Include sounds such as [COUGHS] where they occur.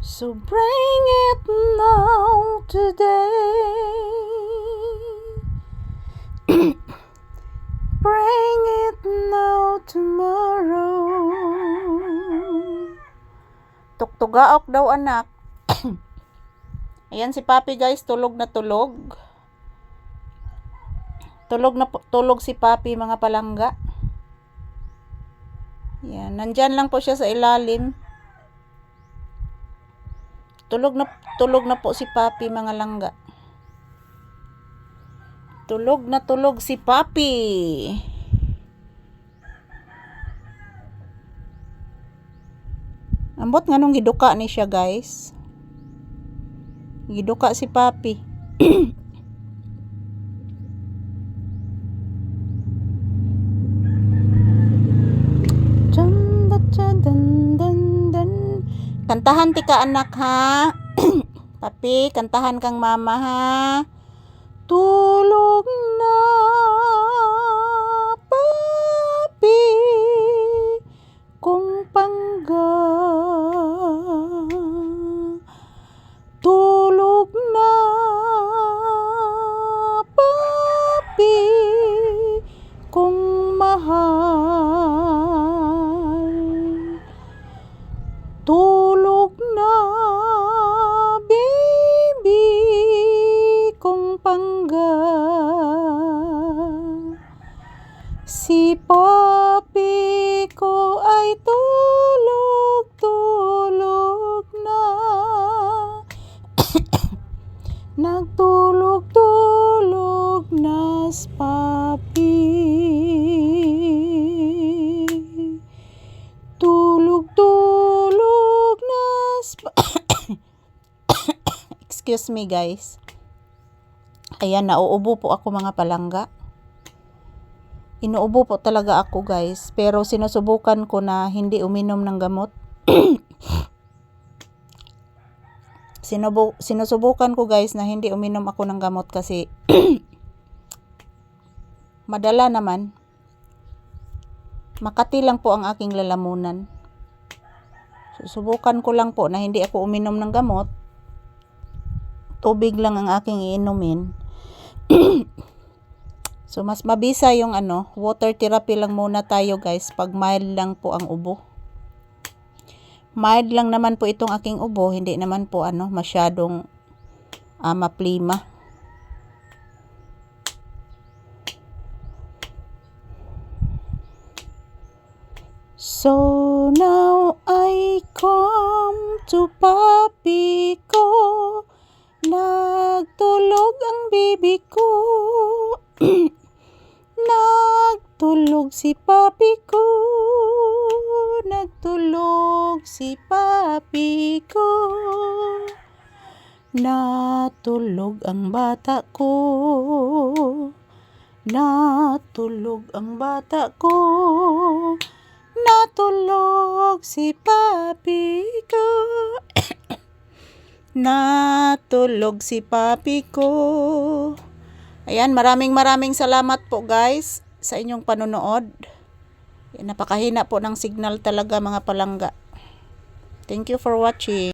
So bring it now today. [COUGHS] bring it now tomorrow. Tuktugaok daw anak. [COUGHS] Ayan si Papi guys, tulog na tulog. Tulog na tulog si Papi mga palangga. Yan, nandyan lang po siya sa ilalim. Tulog na tulog na po si Papi mga langga. Tulog na tulog si Papi. Ambot nga nung giduka ni siya guys. Giduka si Papi. [CLEARS THROAT] Kantahan ti ka anak ha. [CLEARS THROAT] Papi, kantahan kang mama ha. Tulog na, papi, na si papi. Tulog-tulog na [COUGHS] Excuse me guys. Ayan, nauubo po ako mga palangga. Inuubo po talaga ako guys. Pero sinusubukan ko na hindi uminom ng gamot. [COUGHS] Sinubu sinusubukan ko guys na hindi uminom ako ng gamot kasi [COUGHS] madala naman. Makati lang po ang aking lalamunan. Susubukan ko lang po na hindi ako uminom ng gamot. Tubig lang ang aking iinumin. [CLEARS THROAT] so mas mabisa yung ano, water therapy lang muna tayo guys pag mild lang po ang ubo. Mild lang naman po itong aking ubo, hindi naman po ano masyadong ah, maplima. So now I come to papi ko. Nagtulog ang baby ko. [CLEARS THROAT] Nagtulog si papi ko. Nagtulog si papi ko. Natulog ang bata ko. Natulog ang bata ko Natulog si papi ko [COUGHS] Natulog si papi ko Ayan, maraming maraming salamat po guys sa inyong panonood. Napakahina po ng signal talaga mga palangga. Thank you for watching.